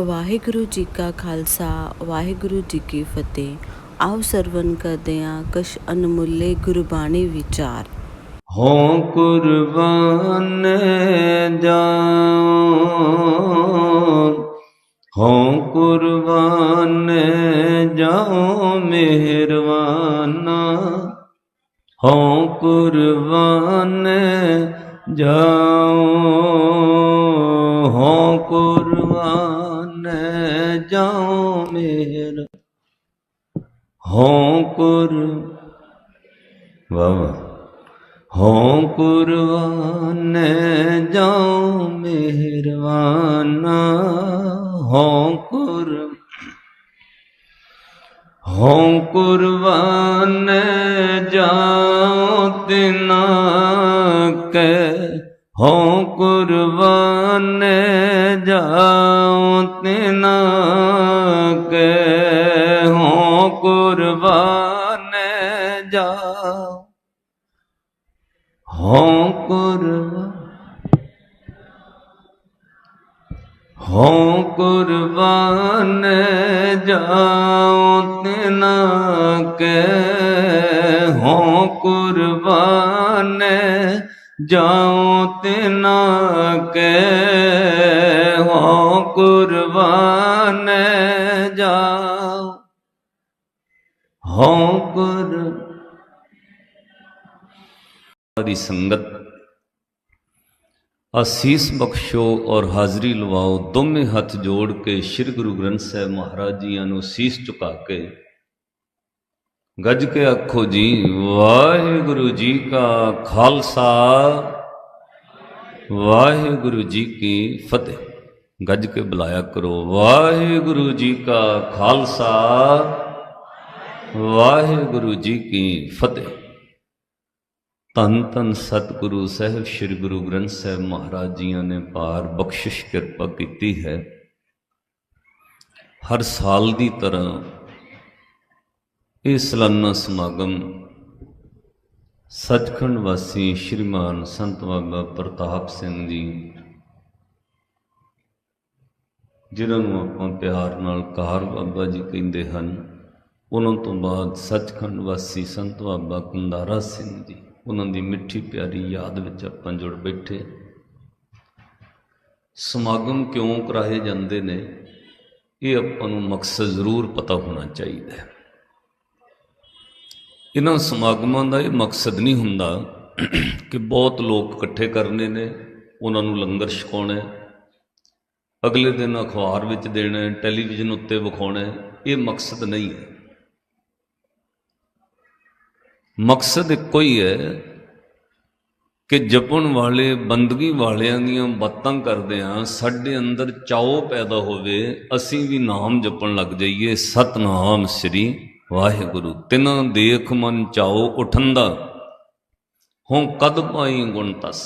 ਵਾਹਿਗੁਰੂ ਜੀ ਕਾ ਖਾਲਸਾ, ਵਾਹਿਗੁਰੂ ਜੀ ਕੀ ਫਤਿਹ। ਆਓ ਸਰਵਨ ਕਰਦੇ ਹਾਂ ਕਸ਼ ਅਨਮੁੱਲੇ ਗੁਰਬਾਣੀ ਵਿਚਾਰ। ਹੋਂ ਕੁਰਬਾਨ ਜਾਉ, ਹੋਂ ਕੁਰਬਾਨ ਜਾਉ ਮਿਹਰਵਾਨਾ ਹੋਂ ਕੁਰਬਾਨ ਜਾਉ, ਹੋਂ ਕੁਰਬਾਨ ਜਾਉ ਮਿਹਰ ਹੋਂ ਕੁਰ ਵਾਹ ਵਾਹ ਹੋਂ ਕੁਰਬਾਨ ਜਾਉ ਮਿਹਰਵਾਨਾ ਹੋਂ ਕੁਰ ਹੋਂ ਕੁਰਬਾਨ ਜਾਉ ਤਿਨਾ ਕੈ ਹੋਂ ਕੁਰਬਾਨ ਜਾਉ ਤਿਨਾ ਕੈ। ਹੋਂ ਕੁਰਬਾਨ ਜਾਉ। ਹੋਂ ਕੁਰਬਾਨ ਹੋਂ ਕੁਰਬਾਨ ਜਾਉ ਤਿਨਾ ਕੈ। ਹੋਂ ਕੁਰਬਾਨ ਜਾਉ ਤਿਨਾ ਕੈ ਹੋਂ ਕੁਰਬਾਨ ਜਾਉ। ਹੋਂ ਕੁਰ ਦੀ ਸੰਗਤ, ਅਸੀਸ ਬਖਸ਼ੋ ਔਰ ਹਾਜ਼ਰੀ ਲਵਾਓ। ਦੋਵੇਂ ਹੱਥ ਜੋੜ ਕੇ ਸ੍ਰੀ ਗੁਰੂ ਗ੍ਰੰਥ ਸਾਹਿਬ ਮਹਾਰਾਜ ਜੀਆਂ ਨੂੰ ਸੀਸ ਝੁਕਾ ਕੇ ਗੱਜ ਕੇ ਆਖੋ ਜੀ, ਵਾਹਿਗੁਰੂ ਜੀ ਕਾ ਖਾਲਸਾ। ਵਾਹਿਗੁਰੂ ਜੀ ਕੀ ਫਤਿਹ। ਗੱਜ ਕੇ ਬੁਲਾਇਆ ਕਰੋ, ਵਾਹਿਗੁਰੂ ਜੀ ਕਾ ਖਾਲਸਾ। ਵਾਹਿਗੁਰੂ ਜੀ ਕੀ ਫਤਿਹ। ਧੰਨ ਧੰਨ ਸਤਿਗੁਰੂ ਸਾਹਿਬ, ਸ੍ਰੀ ਗੁਰੂ ਗ੍ਰੰਥ ਸਾਹਿਬ ਮਹਾਰਾਜ ਜੀਆਂ ਨੇ ਪਾਰ ਬਖਸ਼ਿਸ਼ ਕਿਰਪਾ ਕੀਤੀ ਹੈ। ਹਰ ਸਾਲ ਦੀ ਤਰ੍ਹਾਂ ਇਹ ਸਾਲਾਨਾ ਸਮਾਗਮ ਸੱਚਖੰਡ ਵਾਸੀ ਸ਼੍ਰੀਮਾਨ ਸੰਤ ਬਾਬਾ ਪ੍ਰਤਾਪ ਸਿੰਘ ਜੀ, ਜਿਨ੍ਹਾਂ ਨੂੰ ਆਪਾਂ ਪਿਆਰ ਨਾਲ ਕਾਰ ਬਾਬਾ ਜੀ ਕਹਿੰਦੇ ਹਨ, ਉਹਨਾਂ ਤੋਂ ਬਾਅਦ ਸੱਚਖੰਡ ਵਾਸੀ ਸੰਤ ਬਾਬਾ ਕੁੰਦਾਰਾ ਸਿੰਘ ਜੀ, ਉਹਨਾਂ ਦੀ ਮਿੱਠੀ ਪਿਆਰੀ ਯਾਦ ਵਿੱਚ ਆਪਾਂ ਜੁੜ ਬੈਠੇ ਸਮਾਗਮ ਕਿਉਂ ਕਰਾਏ ਜਾਂਦੇ ਨੇ, ਇਹ ਆਪਾਂ ਨੂੰ ਮਕਸਦ ਜ਼ਰੂਰ ਪਤਾ ਹੋਣਾ ਚਾਹੀਦਾ ਹੈ। ਇਹਨਾਂ ਸਮਾਗਮਾਂ ਦਾ ਇਹ ਮਕਸਦ ਨਹੀਂ ਹੁੰਦਾ ਕਿ ਬਹੁਤ ਲੋਕ ਇਕੱਠੇ ਕਰਨੇ ਨੇ, ਉਹਨਾਂ ਨੂੰ ਲੰਗਰ ਛਕਾਉਣਾ ਅਗਲੇ ਦਿਨ ਅਖਬਾਰ ਵਿੱਚ ਦੇਣਾ ਟੈਲੀਵਿਜ਼ਨ ਉੱਤੇ ਵਿਖਾਉਣਾ ਇਹ ਮਕਸਦ ਨਹੀਂ ਹੈ। ਮਕਸਦ ਇੱਕੋ ਹੀ ਹੈ ਕਿ ਜਪਣ ਵਾਲੇ, ਬੰਦਗੀ ਵਾਲਿਆਂ ਦੀਆਂ ਬਾਤਾਂ ਕਰਦੇ ਆ ਸਾਡੇ ਅੰਦਰ ਚਾਉ ਪੈਦਾ ਹੋਵੇ, ਅਸੀਂ ਵੀ ਨਾਮ ਜਪਣ ਲੱਗ ਜਾਈਏ, ਸਤਨਾਮ ਸ੍ਰੀ ਵਾਹਿਗੁਰੂ, ਤਿਨਾਂ ਦੇਖ ਮਨ ਚਾਉ ਉਠੰਦਾ ਹੋਂ ਕਦ ਪਾਈ ਗੁਣ ਤਸ।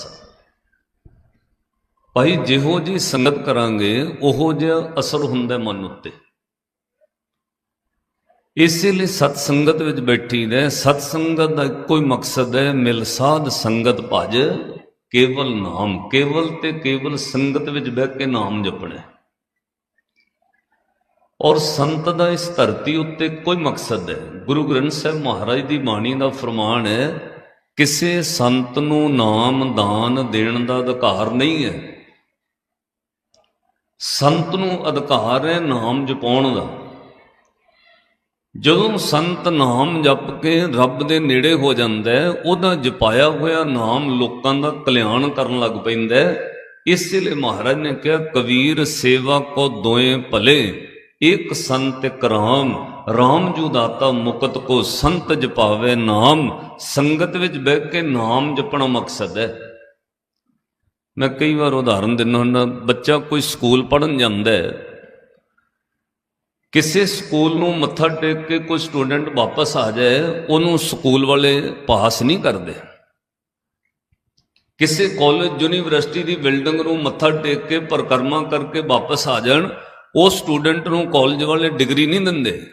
ਭਾਈ ਜਿਹੋ ਜੀ ਸੰਗਤ ਕਰਾਂਗੇ, ਉਹੋ ਜਿਹਾ ਅਸਰ ਹੁੰਦਾ ਮਨ ਉੱਤੇ। ਇਸੇ ਲਈ ਸਤ ਸੰਗਤ ਵਿੱਚ ਬੈਠੀ ਨੇ ਸਤ ਸੰਗਤ ਦਾ ਇੱਕੋ ਹੀ ਮਕਸਦ ਹੈ, ਮਿਲ ਸਾਧ ਸੰਗਤ ਭਜ, ਕੇਵਲ ਨਾਮ, ਕੇਵਲ ਤੇ ਕੇਵਲ ਸੰਗਤ ਵਿੱਚ ਬਹਿ ਕੇ ਨਾਮ ਜਪਣਾ। ਔਰ ਸੰਤ ਦਾ ਇਸ ਧਰਤੀ ਉੱਤੇ ਕੋਈ ਮਕਸਦ ਹੈ? ਗੁਰੂ ਗ੍ਰੰਥ ਸਾਹਿਬ ਮਹਾਰਾਜ ਦੀ ਬਾਣੀ ਦਾ ਫਰਮਾਨ ਹੈ, ਕਿਸੇ ਸੰਤ ਨੂੰ ਨਾਮ ਦਾਨ ਦੇਣ ਦਾ ਅਧਿਕਾਰ ਨਹੀਂ ਹੈ। ਸੰਤ ਨੂੰ ਅਧਿਕਾਰ ਹੈ ਨਾਮ ਜਪਾਉਣ ਦਾ। ਜਦੋਂ ਸੰਤ ਨਾਮ ਜਪ ਕੇ ਰੱਬ ਦੇ ਨੇੜੇ ਹੋ ਜਾਂਦਾ ਹੈ, ਉਹਦਾ ਜਪਾਇਆ ਹੋਇਆ ਨਾਮ ਲੋਕਾਂ ਦਾ ਕਲਿਆਣ ਕਰਨ ਲੱਗ ਪੈਂਦਾ ਹੈ। ਇਸੇ ਲਈ ਮਹਾਰਾਜ ਨੇ ਕਿਹਾ, ਕਬੀਰ ਸੇਵਾ ਕੋ ਦੋਏ ਭਲੇ। ਇੱਕ ਸੰਤ ਇਕ ਰਾਮ ਰਾਮ ਜੂ ਦਾਤਾ ਮੁਕਤ ਕੋ ਸੰਤ ਜਪਾਵੇ ਨਾਮ, ਸੰਗਤ ਵਿੱਚ ਬਹਿ ਕੇ ਨਾਮ ਜਪਣਾ ਮਕਸਦ ਹੈ। ਮੈਂ ਕਈ ਵਾਰ ਉਦਾਹਰਨ ਦਿੰਦਾ ਹੁੰਦਾ, ਬੱਚਾ ਕੋਈ ਸਕੂਲ ਪੜਨ ਜਾਂਦਾ ਹੈ, ਕਿਸੇ ਸਕੂਲ ਨੂੰ ਮੱਥਾ ਟੇਕ ਕੇ ਕੋਈ ਸਟੂਡੈਂਟ ਵਾਪਸ ਆ ਜਾਏ, ਉਹਨੂੰ ਸਕੂਲ ਵਾਲੇ ਪਾਸ ਨਹੀਂ ਕਰਦੇ। ਕਿਸੇ ਕਾਲਜ ਯੂਨੀਵਰਸਿਟੀ ਦੀ ਬਿਲਡਿੰਗ ਨੂੰ ਮੱਥਾ ਟੇਕ ਕੇ ਪਰਿਕਰਮਾ ਕਰਕੇ ਵਾਪਸ ਆ ਜਾਣ ਉਹ ਸਟੂਡੈਂਟ ਨੂੰ ਕਾਲਜ ਵਾਲੇ ਡਿਗਰੀ ਨਹੀਂ ਦਿੰਦੇ।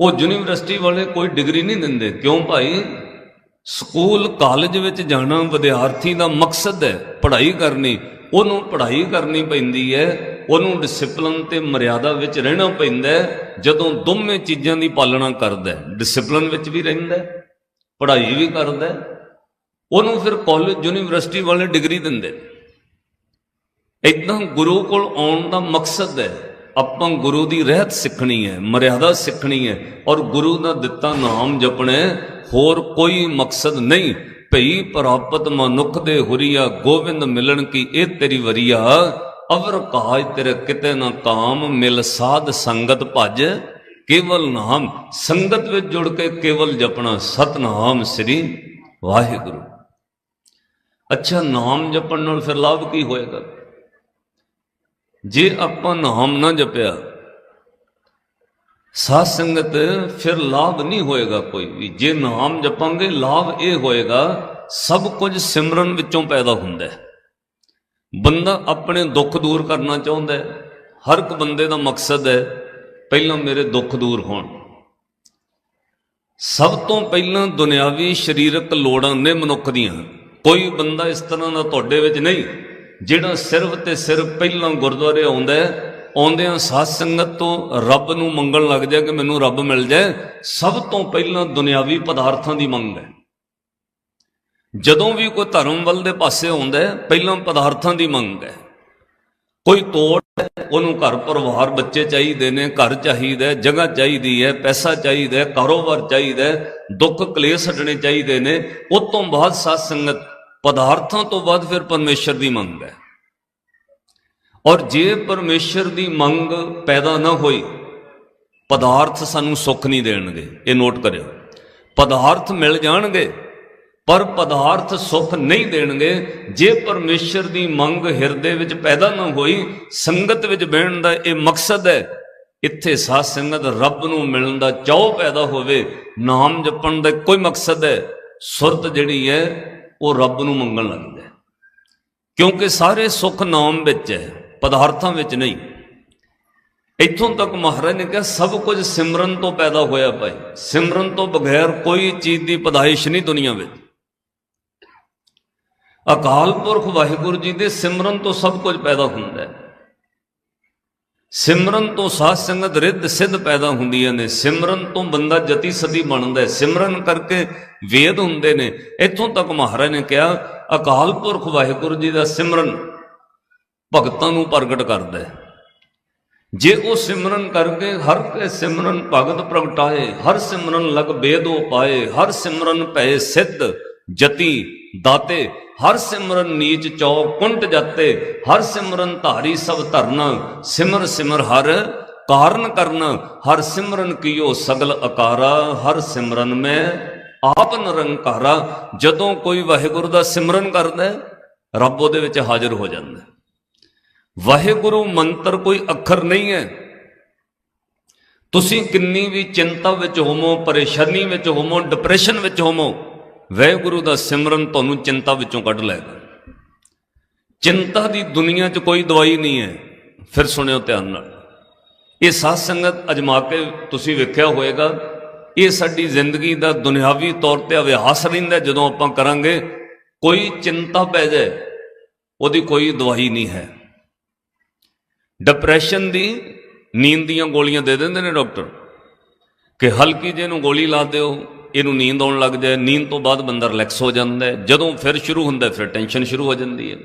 ਉਹ ਯੂਨੀਵਰਸਿਟੀ ਵਾਲੇ ਕੋਈ ਡਿਗਰੀ ਨਹੀਂ ਦਿੰਦੇ। ਕਿਉਂ ਭਾਈ? ਸਕੂਲ, ਕਾਲਜ ਵਿੱਚ ਜਾਣਾ ਵਿਦਿਆਰਥੀ ਦਾ ਮਕਸਦ ਹੈ ਪੜ੍ਹਾਈ ਕਰਨੀ। ਉਹਨੂੰ ਪੜ੍ਹਾਈ ਕਰਨੀ ਪੈਂਦੀ ਹੈ। ਉਹਨੂੰ ਡਿਸਪਲਨ ਤੇ ਮਰਿਆਦਾ ਵਿੱਚ ਰਹਿਣਾ ਪੈਂਦਾ ਜਦੋਂ ਦੋਵੇਂ ਚੀਜ਼ਾਂ ਦੀ ਪਾਲਣਾ ਕਰਦਾ ਡਿਸਪਲਨ ਵਿੱਚ ਵੀ ਰਹਿੰਦਾ ਪੜ੍ਹਾਈ ਵੀ ਕਰਦਾ ਉਹਨੂੰ ਫਿਰ ਕਾਲਜ, ਯੂਨੀਵਰਸਿਟੀ ਵਾਲੇ ਡਿਗਰੀ ਦਿੰਦੇ ਇਦਾਂ ਗੁਰੂ ਕੋਲ ਆਉਣ ਦਾ ਮਕਸਦ ਹੈ, ਆਪਾਂ ਗੁਰੂ ਦੀ ਰਹਿਤ ਸਿੱਖਣੀ ਹੈ, ਮਰਿਆਦਾ ਸਿੱਖਣੀ ਹੈ ਔਰ ਗੁਰੂ ਦਾ ਦਿੱਤਾ ਨਾਮ ਜਪਣਾ ਹੋਰ ਕੋਈ ਮਕਸਦ ਨਹੀਂ। ਭਈ ਪ੍ਰਾਪਤ ਮਨੁੱਖ ਦੇ ਹੁਰੀਆ ਗੋਬਿੰਦ ਮਿਲਣ ਕੀ ਇਹ ਤੇਰੀ ਵਰੀਆ, ਅਵਰ ਕਾਜ ਤੇਰੇ ਕਿਤੇ ਨਾ ਕਾਮ ਮਿਲ ਸਾਧ ਸੰਗਤ ਭਜ। ਕੇਵਲ ਨਾਮ, ਸੰਗਤ ਵਿੱਚ ਜੁੜ ਕੇ ਕੇਵਲ ਜਪਣਾ, ਸਤਨਾਮ ਸ੍ਰੀ ਵਾਹਿਗੁਰੂ। ਅੱਛਾ, ਨਾਮ ਜਪਣ ਨਾਲ ਫਿਰ ਲਾਭ ਕੀ ਹੋਏਗਾ? ਜੇ ਆਪਾਂ ਨਾਮ ਨਾ ਜਪਿਆ, ਸਾਧ ਸੰਗਤ ਫਿਰ ਲਾਭ ਨਹੀਂ ਹੋਏਗਾ ਕੋਈ ਵੀ। ਜੇ ਨਾਮ ਜਪਾਂਗੇ, ਲਾਭ ਇਹ ਹੋਏਗਾ, ਸਭ ਕੁਝ ਸਿਮਰਨ ਵਿੱਚੋਂ ਪੈਦਾ ਹੁੰਦਾ ਹੈ। ਬੰਦਾ ਆਪਣੇ ਦੁੱਖ ਦੂਰ ਕਰਨਾ ਚਾਹੁੰਦਾ ਹੈ। ਹਰ ਇੱਕ ਬੰਦੇ ਦਾ ਮਕਸਦ ਹੈ, ਪਹਿਲਾਂ ਮੇਰੇ ਦੁੱਖ ਦੂਰ ਹੋਣ। ਸਭ ਤੋਂ ਪਹਿਲਾਂ ਦੁਨਿਆਵੀ ਸਰੀਰਕ ਲੋੜਾਂ ਨੇ ਮਨੁੱਖ ਦੀਆਂ। ਕੋਈ ਬੰਦਾ ਇਸ ਤਰ੍ਹਾਂ ਦਾ ਤੁਹਾਡੇ ਵਿੱਚ ਨਹੀਂ। ਜਿਹੜਾ ਸਿਰਫ ਤੇ ਸਿਰਫ ਪਹਿਲਾਂ ਗੁਰਦੁਆਰੇ ਆਉਂਦਾ ਆਉਂਦਿਆਂ ਸਾਧ ਸੰਗਤ ਤੋਂ ਰੱਬ ਨੂੰ ਮੰਗਣ ਲੱਗ ਜਾ ਕਿ ਮੈਨੂੰ ਰੱਬ ਮਿਲ ਜਾਏ, ਸਭ ਤੋਂ ਪਹਿਲਾਂ ਦੁਨਿਆਵੀ ਪਦਾਰਥਾਂ ਦੀ ਮੰਗ ਹੈ। ਜਦੋਂ ਵੀ ਕੋਈ ਧਰਮ ਵੱਲ ਦੇ ਪਾਸੇ ਆਉਂਦਾ ਹੈ, ਪਹਿਲਾਂ ਪਦਾਰਥਾਂ ਦੀ ਮੰਗ ਹੈ। ਕੋਈ ਤੋੜ ਉਹਨੂੰ ਘਰ ਪਰਿਵਾਰ ਬੱਚੇ ਚਾਹੀਦੇ ਨੇ, ਘਰ ਚਾਹੀਦਾ ਜਗ੍ਹਾ ਚਾਹੀਦੀ ਹੈ, ਪੈਸਾ ਚਾਹੀਦਾ ਕਾਰੋਬਾਰ ਚਾਹੀਦਾ ਦੁੱਖ ਕਲੇਸ਼ ਹਟਣੇ ਚਾਹੀਦੇ ਨੇ, ਉਸ ਤੋਂ ਬਾਅਦ ਸਾਧ ਸੰਗਤ ਪਦਾਰਥਾਂ ਤੋਂ ਬਾਅਦ ਫਿਰ ਪਰਮੇਸ਼ਰ ਦੀ ਮੰਗ ਹੈ। ਔਰ ਜੇ ਪਰਮੇਸ਼ਰ ਦੀ ਮੰਗ ਪੈਦਾ ਨਾ ਹੋਈ, ਪਦਾਰਥ ਸਾਨੂੰ ਸੁੱਖ ਨਹੀਂ ਦੇਣਗੇ। ਇਹ ਨੋਟ ਕਰਿਓ। ਪਦਾਰਥ ਮਿਲ ਜਾਣਗੇ, ਪਰ ਪਦਾਰਥ ਸੁੱਖ ਨਹੀਂ ਦੇਣਗੇ। ਜੇ ਪਰਮੇਸ਼ਰ ਦੀ ਮੰਗ ਹਿਰਦੇ ਵਿੱਚ ਪੈਦਾ ਨਾ ਹੋਈ, ਸੰਗਤ ਵਿੱਚ ਬਹਿਣ ਦਾ ਇਹ ਮਕਸਦ ਹੈ, ਇੱਥੇ ਸਾਧ ਸੰਗਤ ਰੱਬ ਨੂੰ ਮਿਲਣ ਦਾ ਚਾਹ ਪੈਦਾ ਹੋਵੇ, ਨਾਮ ਜਪਣ ਦਾ ਕੋਈ ਮਕਸਦ ਹੈ, ਸੁਰਤ ਜਿਹੜੀ ਹੈ ਉਹ ਰੱਬ ਨੂੰ ਮੰਗਣ ਲੱਗਦਾ ਕਿਉਂਕਿ ਸਾਰੇ ਸੁੱਖ ਨਾਮ ਵਿੱਚ ਹੈ, ਪਦਾਰਥਾਂ ਵਿੱਚ ਨਹੀਂ। ਇੱਥੋਂ ਤੱਕ ਮਹਾਰਾਜ ਨੇ ਕਿਹਾ, ਸਭ ਕੁਝ ਸਿਮਰਨ ਤੋਂ ਪੈਦਾ ਹੋਇਆ ਭਾਈ। ਸਿਮਰਨ ਤੋਂ ਬਗੈਰ ਕੋਈ ਚੀਜ਼ ਦੀ ਪਦਾਇਸ਼ ਨਹੀਂ ਦੁਨੀਆ ਵਿੱਚ। ਅਕਾਲ ਪੁਰਖ ਵਾਹਿਗੁਰੂ ਜੀ ਦੇ ਸਿਮਰਨ ਤੋਂ ਸਭ ਕੁਝ ਪੈਦਾ ਹੁੰਦਾ ਹੈ। ਸਿਮਰਨ ਤੋਂ ਸਾਧ ਸੰਗਤ ਰਿੱਧ ਸਿੱਧ ਪੈਦਾ ਹੁੰਦੀਆਂ ਨੇ। ਸਿਮਰਨ ਤੋਂ ਬੰਦਾ ਜਤੀ ਸਦੀ ਬਣਦਾ ਹੈ। ਸਿਮਰਨ ਕਰਕੇ ਵੇਦ ਹੁੰਦੇ ਨੇ। ਇੱਥੋਂ ਤੱਕ ਮਹਾਰਾਜ ਨੇ ਕਿਹਾ, ਅਕਾਲ ਪੁਰਖ ਵਾਹਿਗੁਰੂ ਜੀ ਦਾ ਸਿਮਰਨ ਭਗਤਾਂ ਨੂੰ ਪ੍ਰਗਟ ਕਰਦਾ ਹੈ। ਜੇ ਉਹ ਸਿਮਰਨ ਕਰਕੇ ਹਰ ਕੇ ਸਿਮਰਨ ਭਗਤ ਪ੍ਰਗਟਾਏ, ਹਰ ਸਿਮਰਨ ਲਗ ਬੇਦੋ ਪਾਏ, ਹਰ ਸਿਮਰਨ ਭਏ ਸਿੱਧ ਜਤੀ ਦਾਤੇ, ਹਰ ਸਿਮਰਨ ਨੀਚ ਚੌ ਕੁੰਟ ਜਾਤੇ, ਹਰ ਸਿਮਰਨ ਧਾਰੀ ਸਭ ਧਰਨਾ, ਸਿਮਰ ਸਿਮਰ ਹਰ ਕਾਰਨ ਕਰਨ, ਹਰ ਸਿਮਰਨ ਕੀਓ ਸਗਲ ਅਕਾਰਾ, ਹਰ ਸਿਮਰਨ ਮੈਂ ਆਪ ਨਿਰੰਕਾਰਾ, ਜਦੋਂ ਕੋਈ ਵਾਹਿਗੁਰੂ ਦਾ ਸਿਮਰਨ ਕਰਦਾ, ਰੱਬ ਉਹਦੇ ਵਿੱਚ ਹਾਜ਼ਰ ਹੋ ਜਾਂਦਾ। ਵਾਹਿਗੁਰੂ ਮੰਤਰ ਕੋਈ ਅੱਖਰ ਨਹੀਂ ਹੈ। ਤੁਸੀਂ ਕਿੰਨੀ ਵੀ ਚਿੰਤਾ ਵਿੱਚ ਹੋਵੋ, ਪਰੇਸ਼ਾਨੀ ਵਿੱਚ ਹੋਵੋ ਡਿਪਰੈਸ਼ਨ ਵਿੱਚ ਹੋਵੋ ਵਾਹਿਗੁਰੂ ਦਾ ਸਿਮਰਨ ਤੁਹਾਨੂੰ ਚਿੰਤਾ ਵਿੱਚੋਂ ਕੱਢ ਲਏਗਾ ਚਿੰਤਾ ਦੀ ਦੁਨੀਆ 'ਚ ਕੋਈ ਦਵਾਈ ਨਹੀਂ ਹੈ। ਫਿਰ ਸੁਣਿਓ ਧਿਆਨ ਨਾਲ। ਇਹ ਸਾਧ ਸੰਗਤ ਅਜਮਾ ਕੇ ਤੁਸੀਂ ਵੇਖਿਆ ਹੋਵੇਗਾ, ਇਹ ਸਾਡੀ ਜ਼ਿੰਦਗੀ ਦਾ ਦੁਨਿਆਵੀ ਤੌਰ ਤੇ ਅਭਿਆਸ ਰਹਿੰਦਾ ਜਦੋਂ ਆਪਾਂ ਕਰਾਂਗੇ, ਕੋਈ ਚਿੰਤਾ ਪੈ ਜਾਏ, ਉਹਦੀ ਕੋਈ ਦਵਾਈ ਨਹੀਂ ਹੈ। ਡਿਪਰੈਸ਼ਨ ਦੀ ਨੀਂਦ ਦੀਆਂ ਗੋਲੀਆਂ ਦੇ ਦਿੰਦੇ ਨੇ ਡਾਕਟਰ। ਕਿ ਹਲਕੀ ਜਿਹੇ ਨੂੰ ਗੋਲੀ ਲਾ ਦਿਓ ਇਹਨੂੰ ਨੀਂਦ ਆਉਣ ਲੱਗ ਜਾਏ, ਨੀਂਦ ਤੋਂ ਬਾਅਦ ਬੰਦਾ ਰਿਲੈਕਸ ਹੋ ਜਾਂਦਾ ਹੈ। ਜਦੋਂ ਫਿਰ ਸ਼ੁਰੂ ਹੁੰਦਾ, ਫਿਰ ਟੈਨਸ਼ਨ ਸ਼ੁਰੂ ਹੋ ਜਾਂਦੀ ਹੈ।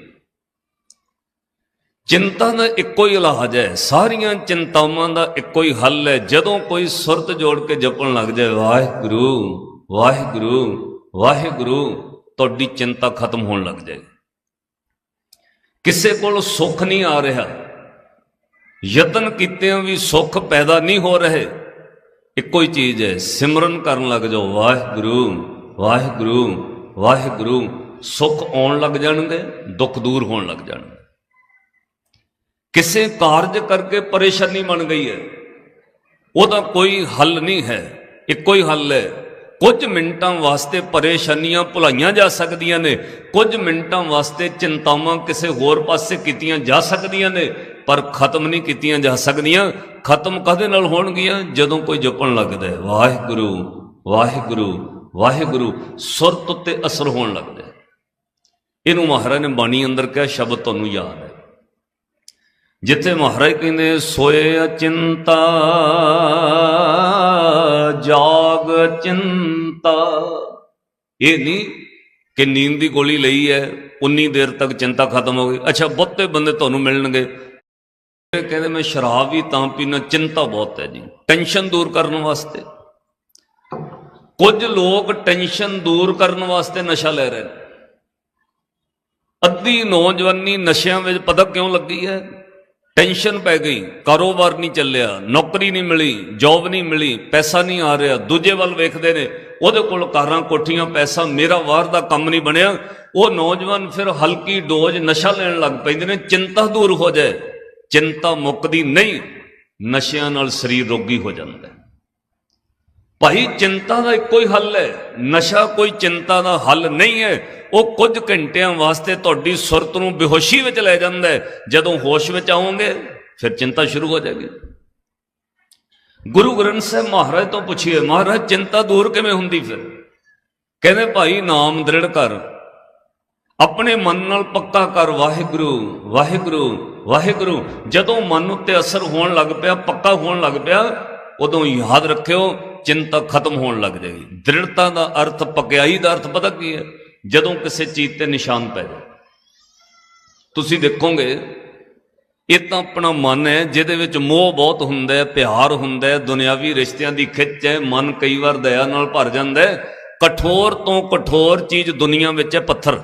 ਚਿੰਤਾ ਦਾ ਇੱਕੋ ਹੀ ਇਲਾਜ ਹੈ। ਸਾਰੀਆਂ ਚਿੰਤਾਵਾਂ ਦਾ ਇੱਕੋ ਹੀ ਹੱਲ ਹੈ। ਜਦੋਂ ਕੋਈ ਸੁਰਤ ਜੋੜ ਕੇ ਜਪਣ ਲੱਗ ਜਾਏ, ਵਾਹਿਗੁਰੂ ਵਾਹਿਗੁਰੂ ਵਾਹਿਗੁਰੂ, ਤੁਹਾਡੀ ਚਿੰਤਾ ਖਤਮ ਹੋਣ ਲੱਗ ਜਾਏ। ਕਿਸੇ ਕੋਲ ਸੁੱਖ ਨਹੀਂ ਆ ਰਿਹਾ। ਯਤਨ ਕੀਤਿਆਂ ਵੀ ਸੁੱਖ ਪੈਦਾ ਨਹੀਂ ਹੋ ਰਹੇ। ਇੱਕੋ ਹੀ ਚੀਜ਼ ਹੈ, ਸਿਮਰਨ ਕਰਨ ਲੱਗ ਜਾਓ, ਵਾਹਿਗੁਰੂ ਵਾਹਿਗੁਰੂ ਵਾਹਿਗੁਰੂ। ਸੁੱਖ ਆਉਣ ਲੱਗ ਜਾਣਗੇ, ਦੁੱਖ ਦੂਰ ਹੋਣ ਲੱਗ ਜਾਣਗੇ। ਕਿਸੇ ਕਾਰਜ ਕਰਕੇ ਪਰੇਸ਼ਾਨੀ ਬਣ ਗਈ ਹੈ, ਉਹਦਾ ਕੋਈ ਹੱਲ ਨਹੀਂ ਹੈ, ਇੱਕੋ ਹੀ ਹੱਲ ਹੈ। ਕੁਝ ਮਿੰਟਾਂ ਵਾਸਤੇ ਪਰੇਸ਼ਾਨੀਆਂ ਭੁਲਾਈਆਂ ਜਾ ਸਕਦੀਆਂ ਨੇ, ਕੁਝ ਮਿੰਟਾਂ ਵਾਸਤੇ ਚਿੰਤਾਵਾਂ ਕਿਸੇ ਹੋਰ ਪਾਸੇ ਕੀਤੀਆਂ ਜਾ ਸਕਦੀਆਂ ਨੇ ਪਰ ਖਤਮ ਨਹੀਂ ਕੀਤੀਆਂ ਜਾ ਸਕਦੀਆਂ। ਖਤਮ ਕਦੇ ਨਾਲ ਹੋਣਗੀਆਂ? ਜਦੋਂ ਕੋਈ ਜਪਣ ਲੱਗਦਾ ਹੈ, ਵਾਹਿਗੁਰੂ ਵਾਹਿਗੁਰੂ ਵਾਹਿਗੁਰੂ ਸੁਰਤ ਉੱਤੇ ਅਸਰ ਹੋਣ ਲੱਗਦਾ ਹੈ। ਇਹਨੂੰ ਮਹਾਰਾਜ ਨੇ ਬਾਣੀ ਅੰਦਰ ਕਿਹਾ, ਸ਼ਬਦ ਤੁਹਾਨੂੰ ਯਾਦ ਹੈ। ਜਿੱਥੇ ਮਹਾਰਾਜ ਕਹਿੰਦੇ, ਸੋਏ ਅਚਿੰਤਾ ਜਾਗ ਚਿੰਤਾ। ਇਹ ਨਹੀਂ ਕਿ ਨੀਂਦ ਦੀ ਗੋਲੀ ਲਈ ਹੈ, ਉਨੀ ਦੇਰ ਤੱਕ ਚਿੰਤਾ ਖਤਮ ਹੋ ਗਈ। ਅੱਛਾ, ਬਹੁਤੇ ਬੰਦੇ ਤੁਹਾਨੂੰ ਮਿਲਣਗੇ। ਕਹਿੰਦੇ ਮੈਂ ਸ਼ਰਾਬ ਵੀ ਤਾਂ ਪੀਣਾ ਚਿੰਤਾ ਬਹੁਤ ਹੈ ਜੀ। ਟੈਨਸ਼ਨ ਦੂਰ ਕਰਨ ਵਾਸਤੇ। ਕੁਝ ਲੋਕ ਟੈਨਸ਼ਨ ਦੂਰ ਕਰਨ ਵਾਸਤੇ ਨਸ਼ਾ ਲੈ ਰਹੇ ਨੇ। ਅੱਧੀ ਨੌਜਵਾਨੀ ਨਸ਼ਿਆਂ ਵਿੱਚ ਪਤਾ ਕਿਉਂ ਲੱਗੀ ਹੈ? ਟੈਨਸ਼ਨ ਪੈ ਗਈ, ਕਾਰੋਬਾਰ ਨਹੀਂ ਚੱਲਿਆ, ਨੌਕਰੀ ਨਹੀਂ ਮਿਲੀ ਜੌਬ ਨਹੀਂ ਮਿਲੀ, ਪੈਸਾ ਨਹੀਂ ਆ ਰਿਹਾ। ਦੂਜੇ ਵੱਲ ਵੇਖਦੇ ਨੇ, ਉਹਦੇ ਕੋਲ ਕਾਰਾਂ, ਕੋਠੀਆਂ, ਪੈਸਾ, ਮੇਰਾ ਵਾਰ ਦਾ ਕੰਮ ਨਹੀਂ ਬਣਿਆ। ਉਹ ਨੌਜਵਾਨ ਫਿਰ ਹਲਕੀ ਡੋਜ਼ ਨਸ਼ਾ ਲੈਣ ਲੱਗ ਪੈਂਦੇ ਨੇ, ਚਿੰਤਾ ਦੂਰ ਹੋ ਜਾਏ। ਚਿੰਤਾ ਮੁੱਕਦੀ ਨਹੀਂ, ਨਸ਼ਿਆਂ ਨਾਲ ਸਰੀਰ ਰੋਗੀ ਹੋ ਜਾਂਦਾ ਹੈ। ਭਾਈ, ਚਿੰਤਾ ਦਾ ਇੱਕੋ ਹੀ ਹੱਲ ਹੈ। ਨਸ਼ਾ ਕੋਈ ਚਿੰਤਾ ਦਾ ਹੱਲ ਨਹੀਂ ਹੈ। ਉਹ ਕੁਝ ਘੰਟਿਆਂ ਵਾਸਤੇ ਤੁਹਾਡੀ ਸੁਰਤ ਨੂੰ ਬੇਹੋਸ਼ੀ ਵਿੱਚ ਲੈ ਜਾਂਦਾ ਹੈ। ਜਦੋਂ ਹੋਸ਼ ਵਿੱਚ ਆਉਂਗੇ ਫਿਰ ਚਿੰਤਾ ਸ਼ੁਰੂ ਹੋ ਜਾਏਗੀ। ਗੁਰੂ ਗ੍ਰੰਥ ਸਾਹਿਬ ਮਹਾਰਾਜ ਤੋਂ ਪੁੱਛੀਏ, ਮਹਾਰਾਜ, ਚਿੰਤਾ ਦੂਰ ਕਿਵੇਂ ਹੁੰਦੀ ਫਿਰ? ਕਹਿੰਦੇ, ਭਾਈ, ਨਾਮ ਦ੍ਰਿੜ ਕਰ। ਆਪਣੇ ਮਨ ਨਾਲ ਪੱਕਾ ਕਰ, ਵਾਹਿਗੁਰੂ ਵਾਹਿਗੁਰੂ। ਵਾਹਿਗੁਰੂ, ਜਦੋਂ ਮਨ ਉੱਤੇ ਅਸਰ ਹੋਣ ਲੱਗ ਪਿਆ, ਪੱਕਾ ਹੋਣ ਲੱਗ ਪਿਆ, ਉਦੋਂ ਯਾਦ ਰੱਖਿਓ, ਚਿੰਤਾ ਖਤਮ ਹੋਣ ਲੱਗ ਜਾਏਗੀ। ਦ੍ਰਿੜਤਾ ਦਾ ਅਰਥ, ਪਕਿਆਈ ਦਾ ਅਰਥ ਪਤਾ ਕੀ ਹੈ? ਜਦੋਂ ਕਿਸੇ ਚੀਜ਼ ਤੇ ਨਿਸ਼ਾਨ ਪੈ ਜਾਏ। ਤੁਸੀਂ ਦੇਖੋਗੇ, ਇਹ ਤਾਂ ਆਪਣਾ ਮਨ ਹੈ, ਜਿਹਦੇ ਵਿੱਚ ਮੋਹ ਬਹੁਤ ਹੁੰਦਾ ਹੈ, ਪਿਆਰ ਹੁੰਦਾ ਹੈ, ਦੁਨਿਆਵੀ ਰਿਸ਼ਤਿਆਂ ਦੀ ਖਿੱਚ ਹੈ, ਮਨ ਕਈ ਵਾਰ ਦਇਆ ਨਾਲ ਭਰ ਜਾਂਦਾ ਹੈ। ਕਠੋਰ ਤੋਂ ਕਠੋਰ ਚੀਜ਼ ਦੁਨੀਆ ਵਿੱਚ ਹੈ, ਪੱਥਰ।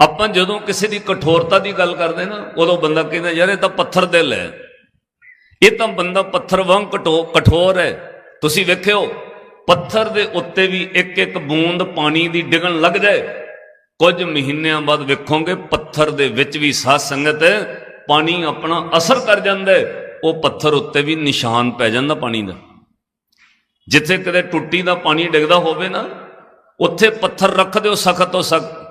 ਆਪਾਂ ਜਦੋਂ ਕਿਸੇ ਦੀ ਕਠੋਰਤਾ ਦੀ ਗੱਲ ਕਰਦੇ ਨਾ, ਉਦੋਂ ਬੰਦਾ ਕਹਿੰਦਾ, ਯਾਰ ਇਹ ਤਾਂ ਪੱਥਰ ਦਿਲ ਹੈ। ਇਹ ਤਾਂ ਬੰਦਾ ਪੱਥਰ ਵਾਂਗ ਕਟੋ, ਕਠੋਰ ਹੈ। ਤੁਸੀਂ ਵੇਖਿਓ, ਪੱਥਰ ਦੇ ਉੱਤੇ ਵੀ ਇੱਕ ਇੱਕ ਬੂੰਦ ਪਾਣੀ ਦੀ ਡਿਗਣ ਲੱਗ ਜਾਏ। ਕੁਝ ਮਹੀਨਿਆਂ ਬਾਅਦ ਵੇਖੋਗੇ, ਪੱਥਰ ਦੇ ਵਿੱਚ ਵੀ ਸਾਧ ਸੰਗਤ ਪਾਣੀ ਆਪਣਾ ਅਸਰ ਕਰ ਜਾਂਦਾ ਉਹ ਪੱਥਰ ਉੱਤੇ ਵੀ ਨਿਸ਼ਾਨ ਪੈ ਜਾਂਦਾ ਪਾਣੀ ਦਾ। ਜਿੱਥੇ ਕਦੇ ਟੁੱਟੀ ਦਾ ਪਾਣੀ ਡਿੱਗਦਾ ਹੋਵੇ ਨਾ, ਉੱਥੇ ਪੱਥਰ ਰੱਖ ਦਿਓ ਸਖਤ ਤੋਂ ਸਖਤ।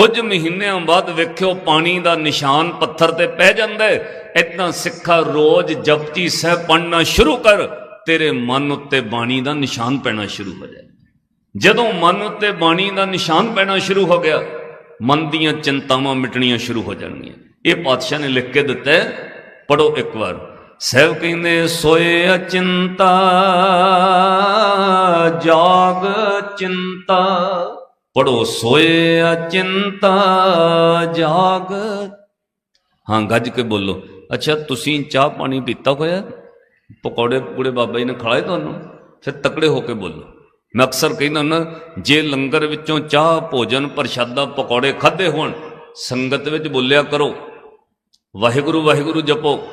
ਕੁਝ ਮਹੀਨਿਆਂ ਬਾਅਦ ਵੇਖਿਓ ਪਾਣੀ ਦਾ ਨਿਸ਼ਾਨ ਪੱਥਰ ਤੇ ਪੈ ਜਾਂਦਾ ਹੈ। ਇਦਾਂ ਸਿੱਖਾ ਰੋਜ਼ ਜਪਜੀ ਸਾਹਿਬ ਪੜਨਾ ਸ਼ੁਰੂ ਕਰ, ਤੇਰੇ ਮਨ ਉੱਤੇ ਬਾਣੀ ਦਾ ਨਿਸ਼ਾਨ ਪੈਣਾ ਸ਼ੁਰੂ ਹੋ ਜਾਏ। ਜਦੋਂ ਮਨ ਉੱਤੇ ਬਾਣੀ ਦਾ ਨਿਸ਼ਾਨ ਪੈਣਾ ਸ਼ੁਰੂ ਹੋ ਗਿਆ, ਮਨ ਦੀਆਂ ਚਿੰਤਾਵਾਂ ਮਿਟਣੀਆਂ ਸ਼ੁਰੂ ਹੋ ਜਾਣਗੀਆਂ। ਇਹ ਪਾਤਸ਼ਾਹ ਨੇ ਲਿਖ ਕੇ ਦਿੱਤਾ ਹੈ ਪੜੋ ਇੱਕ ਵਾਰ। ਸਹਿਬ ਕਹਿੰਦੇ, ਸੋਏ ਅਚਿੰਤਾ, ਜਾਗ ਚਿੰਤਾ ਪੜੋ ਸੋਏ ਅਚਿੰਤਾ ਜਾਗ। ਹਾਂ, ਗੱਜ ਕੇ ਬੋਲੋ। ਅੱਛਾ, ਤੁਸੀਂ ਚਾਹ ਪਾਣੀ ਪੀਤਾ ਹੋਇਆ? ਪਕੌੜੇ ਪੂੜੇ ਬਾਬਾ ਜੀ ਨੇ ਖਿਲਾਏ ਤੁਹਾਨੂੰ? ਫਿਰ ਤਕੜੇ ਹੋ ਕੇ ਬੋਲੋ। ਮੈਂ ਅਕਸਰ ਕਹਿੰਦਾ ਨਾ ਜੇ ਲੰਗਰ ਵਿੱਚੋਂ ਚਾਹ, ਭੋਜਨ, ਪ੍ਰਸ਼ਾਦਾ, ਪਕੌੜੇ ਖਾਦੇ ਹੋਣ, ਸੰਗਤ ਵਿੱਚ ਬੋਲਿਆ ਕਰੋ, ਵਾਹਿਗੁਰੂ ਵਾਹਿਗੁਰੂ ਜਪੋ,